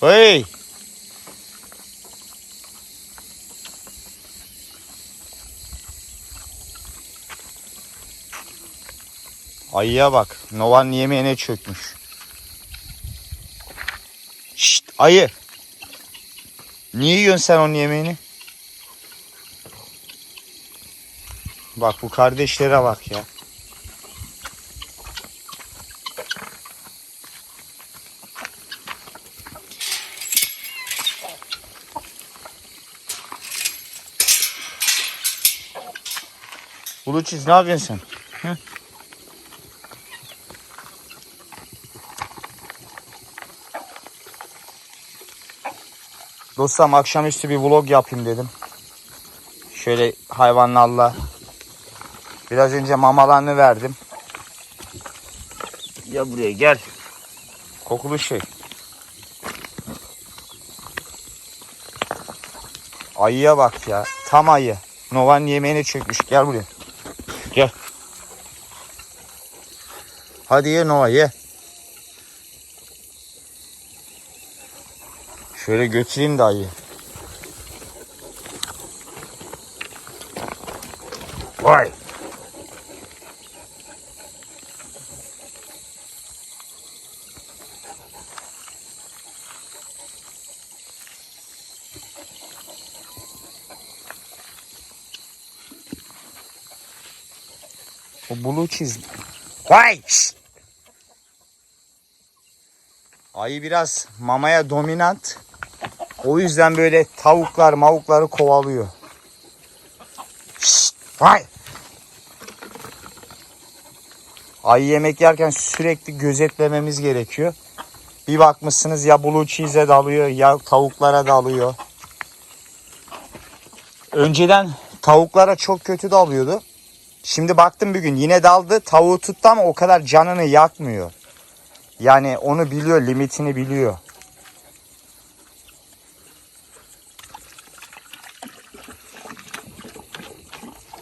Hey. Ayıya bak. Nova'nın yemeğine çökmüş. Şşt ayı. Niye yiyorsun sen onun yemeğini? Bak bu kardeşlere bak ya. Buluçiz ne yapıyorsun sen? Hı? Dostum akşamüstü bir vlog yapayım dedim. Şöyle hayvanlarla. Biraz önce mamalarını verdim. Ya buraya gel. Kokulu şey. Ayıya bak ya. Tam ayı. Nova'nın yemeğine çökmüş. Gel buraya. Hadi ye Nova ye. Şöyle götüreyim de ayı. Vay. O blue cheese. Vay. Ayı biraz mamaya dominant. O yüzden böyle tavuklar mavukları kovalıyor. Vay. Ayı yemek yerken sürekli gözetlememiz gerekiyor. Bir bakmışsınız ya blue cheese'e dalıyor ya tavuklara dalıyor. Önceden tavuklara çok kötü dalıyordu. Şimdi baktım bir gün yine daldı. Tavuğu tuttu ama o kadar canını yakmıyor. Yani onu biliyor, limitini biliyor.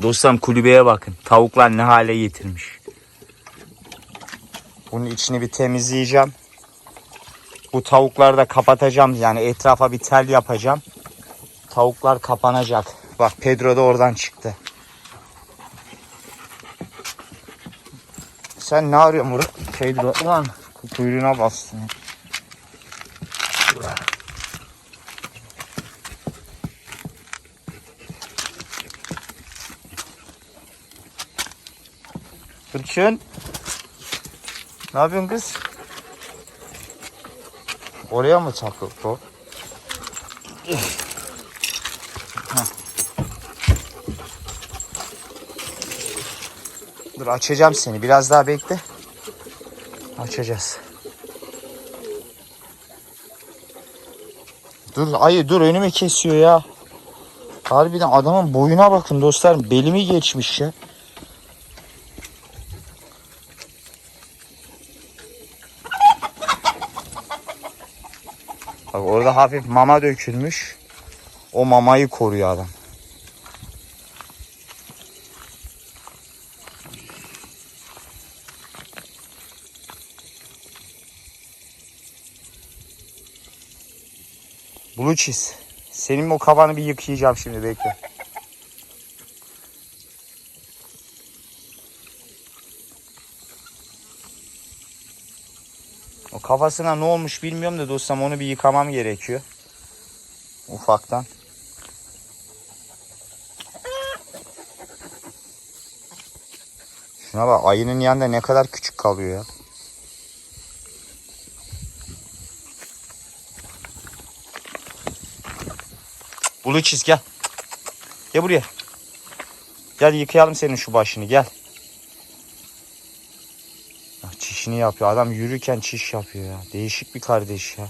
Dostlarım kulübeye bakın. Tavuklar ne hale getirmiş. Bunun içini bir temizleyeceğim. Bu tavukları da kapatacağım. Yani etrafa bir tel yapacağım. Tavuklar kapanacak. Bak Pedro da oradan çıktı. Sen ne arıyorsun burada? Pedro ulan kuyruğuna bastın. Fırçın. Ne yapıyorsun kız? Oraya mı takıldı o? Dur açacağım seni. Biraz daha bekle. Açacağız. Dur ayı dur önümü kesiyor ya. Harbiden adamın boyuna bakın dostlar. Belimi geçmiş ya. Bak orada hafif mama dökülmüş. O mamayı koruyor adam. Blue cheese. Senin o kafanı bir yıkayacağım şimdi bekle. O kafasına ne olmuş bilmiyorum da dostum onu bir yıkamam gerekiyor. Ufaktan. Şuna bak ayının yanında ne kadar küçük kalıyor ya. Blue cheese gel. Gel buraya. Gel yıkayalım senin şu başını gel. Çişini yapıyor. Adam yürürken çiş yapıyor ya. Değişik bir kardeş ya.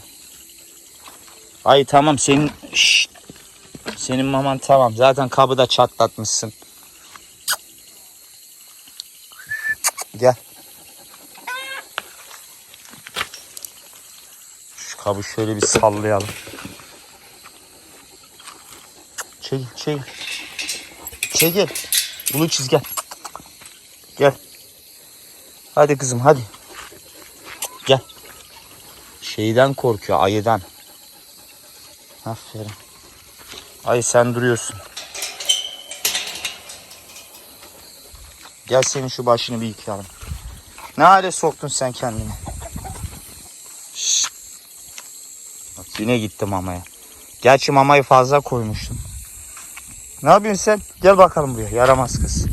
Ay tamam senin Şşt. senin maman tamam. Zaten kabı da çatlatmışsın. Gel. Şu kabı şöyle bir sallayalım. Çekil, çekil. Çekil. Bunu çiz gel. Gel. Hadi kızım hadi. Gel. Şeyden korkuyor ayıdan. Aferin. Ay sen duruyorsun. Gel senin şu başını bir yıkayalım. Ne hale soktun sen kendini? Şşt. Bak yine gitti mamaya. Gerçi mamayı fazla koymuştum. Ne yapıyorsun sen? Gel bakalım buraya. Yaramaz kız.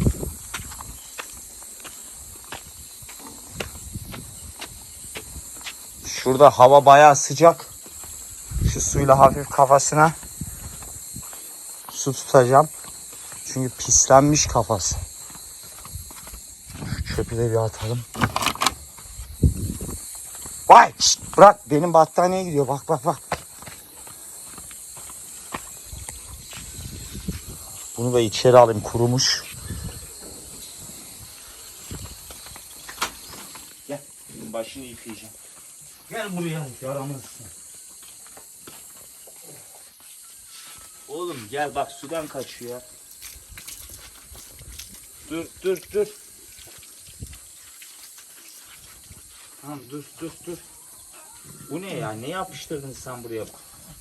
Şurada hava bayağı sıcak. Şu suyla hafif kafasına su tutacağım. Çünkü pislenmiş kafası. Şu çöpü de bir atalım. Vay şşt, bırak benim battaniye gidiyor bak bak bak. Bunu da içeri alayım kurumuş. Gel başını yıkayacağım. Gel buraya yaramazsın. Oğlum gel bak sudan kaçıyor. Dur dur dur. Tamam dur dur dur. Bu ne ya? Ne yapıştırdın sen buraya?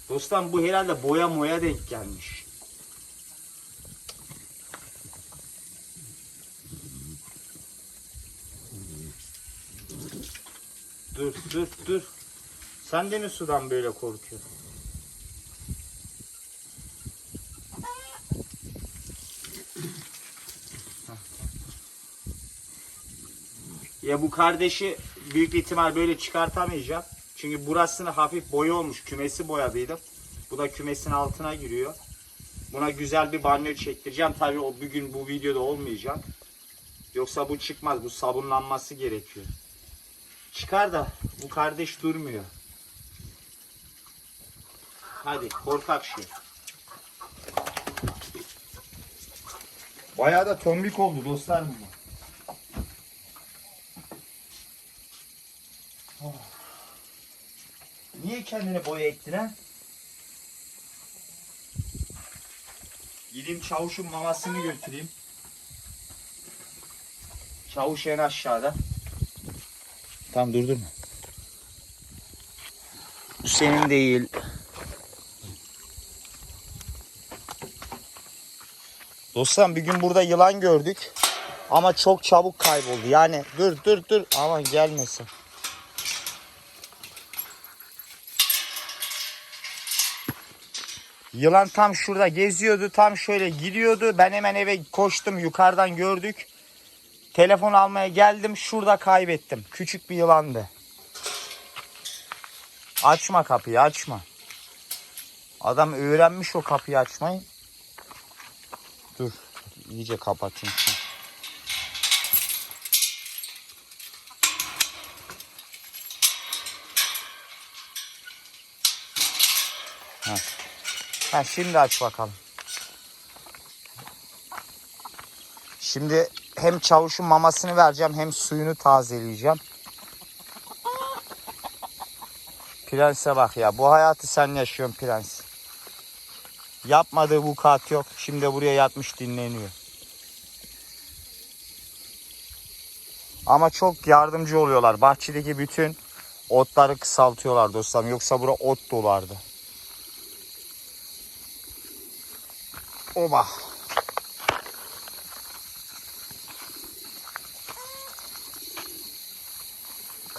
Dostum bu herhalde boya moya denk gelmiş. Dur dur dur. Sen de mi sudan böyle korkuyorsun? Ya bu kardeşi büyük ihtimal böyle çıkartamayacağım. Çünkü burasını hafif boya olmuş. Kümesi boyadıydım. Bu da kümesin altına giriyor. Buna güzel bir banyo çektireceğim. Tabii o bugün bu videoda olmayacak. Yoksa bu çıkmaz. Bu sabunlanması gerekiyor. Çıkar da bu kardeş durmuyor. Hadi korkak şey. Bayağı da tombik oldu dostlar bu. Oh. Niye kendine boya ektin ha? Gideyim çavuşun mamasını götüreyim. Çavuş en aşağıda. Tamam durdurma. Bu senin değil. Dostlar bir gün burada yılan gördük. Ama çok çabuk kayboldu. Yani dur dur dur aman gelmesin. Yılan tam şurada geziyordu. Tam şöyle gidiyordu. Ben hemen eve koştum. Yukarıdan gördük. Telefon almaya geldim. Şurada kaybettim. Küçük bir yılandı. Açma kapıyı açma. Adam öğrenmiş o kapıyı açmayı. Dur. iyice kapatayım. şunu. Ha. ha şimdi aç bakalım. Şimdi hem çavuşun mamasını vereceğim hem suyunu tazeleyeceğim. Prense bak ya. Bu hayatı sen yaşıyorsun prens. Yapmadığı bu kat yok. Şimdi buraya yatmış dinleniyor. Ama çok yardımcı oluyorlar. Bahçedeki bütün otları kısaltıyorlar dostlarım. Yoksa bura ot dolardı. Oba.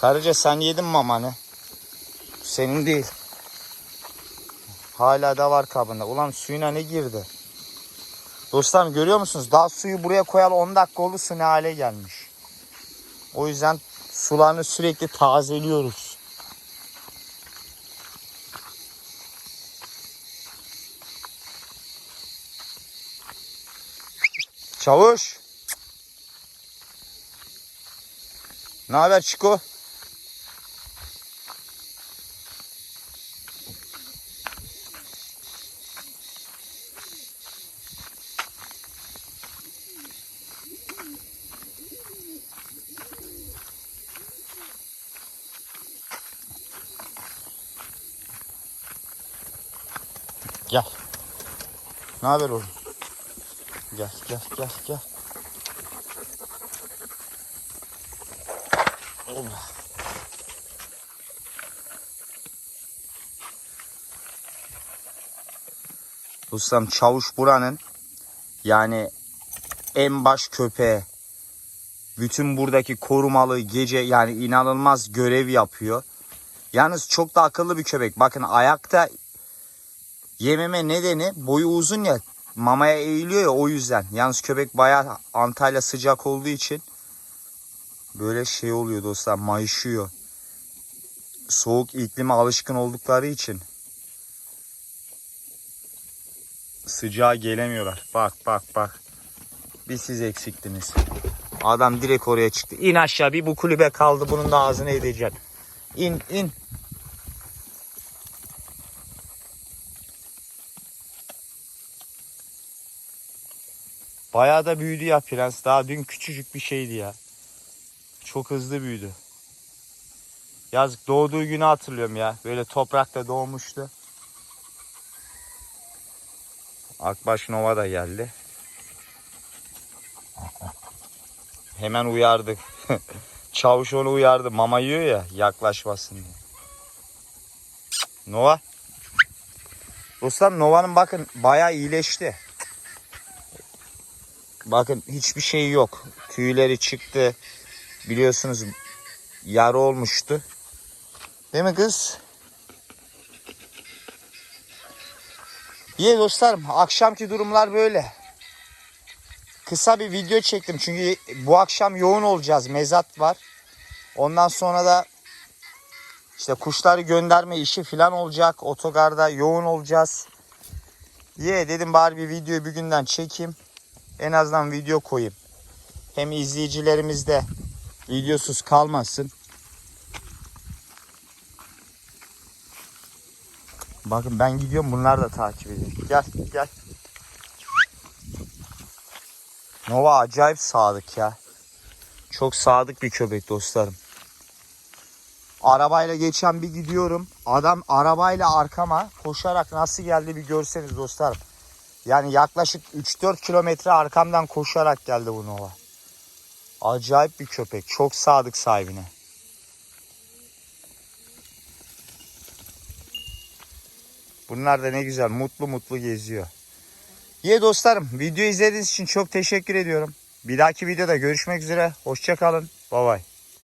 Karıca sen yedin mamanı? Senin değil. Hala da var kabında. Ulan suyuna ne girdi? Dostlarım görüyor musunuz? Daha suyu buraya koyalı 10 dakika oldu su ne hale gelmiş. O yüzden sularını sürekli tazeliyoruz. Çavuş. Ne haber Çiko? Gel. Ne haber oğlum? Gel gel gel gel. Allah. Dostlarım çavuş buranın yani en baş köpeği. Bütün buradaki korumalı gece yani inanılmaz görev yapıyor. Yalnız çok da akıllı bir köpek. Bakın ayakta yememe nedeni boyu uzun ya mamaya eğiliyor ya o yüzden. Yalnız köpek bayağı Antalya sıcak olduğu için böyle şey oluyor dostlar mayışıyor. Soğuk iklime alışkın oldukları için sıcağa gelemiyorlar. Bak bak bak. Bir siz eksiktiniz. Adam direkt oraya çıktı. İn aşağı bir bu kulübe kaldı. Bunun da ağzını edeceksin. İn in. Bayağı da büyüdü ya prens. Daha dün küçücük bir şeydi ya. Çok hızlı büyüdü. Yazık doğduğu günü hatırlıyorum ya. Böyle toprakta doğmuştu. Akbaş Nova da geldi. Hemen uyardık. Çavuş onu uyardı. Mama yiyor ya yaklaşmasın diye. Nova. Dostlar Nova'nın bakın bayağı iyileşti. Bakın hiçbir şey yok. Tüyleri çıktı. Biliyorsunuz yara olmuştu. Değil mi kız? İyi dostlarım. Akşamki durumlar böyle. Kısa bir video çektim çünkü bu akşam yoğun olacağız. Mezat var. Ondan sonra da işte kuşları gönderme işi falan olacak. Otogarda yoğun olacağız. Ye dedim bari bir videoyu bir günden çekeyim. En azından video koyayım. Hem izleyicilerimiz de videosuz kalmasın. Bakın ben gidiyorum bunlar da takip ediyor. Gel gel. Nova acayip sadık ya. Çok sadık bir köpek dostlarım. Arabayla geçen bir gidiyorum. Adam arabayla arkama koşarak nasıl geldi bir görseniz dostlarım. Yani yaklaşık 3-4 kilometre arkamdan koşarak geldi bu Nova. Acayip bir köpek. Çok sadık sahibine. Bunlar da ne güzel mutlu mutlu geziyor. İyi dostlarım video izlediğiniz için çok teşekkür ediyorum. Bir dahaki videoda görüşmek üzere. Hoşçakalın. Bay bay.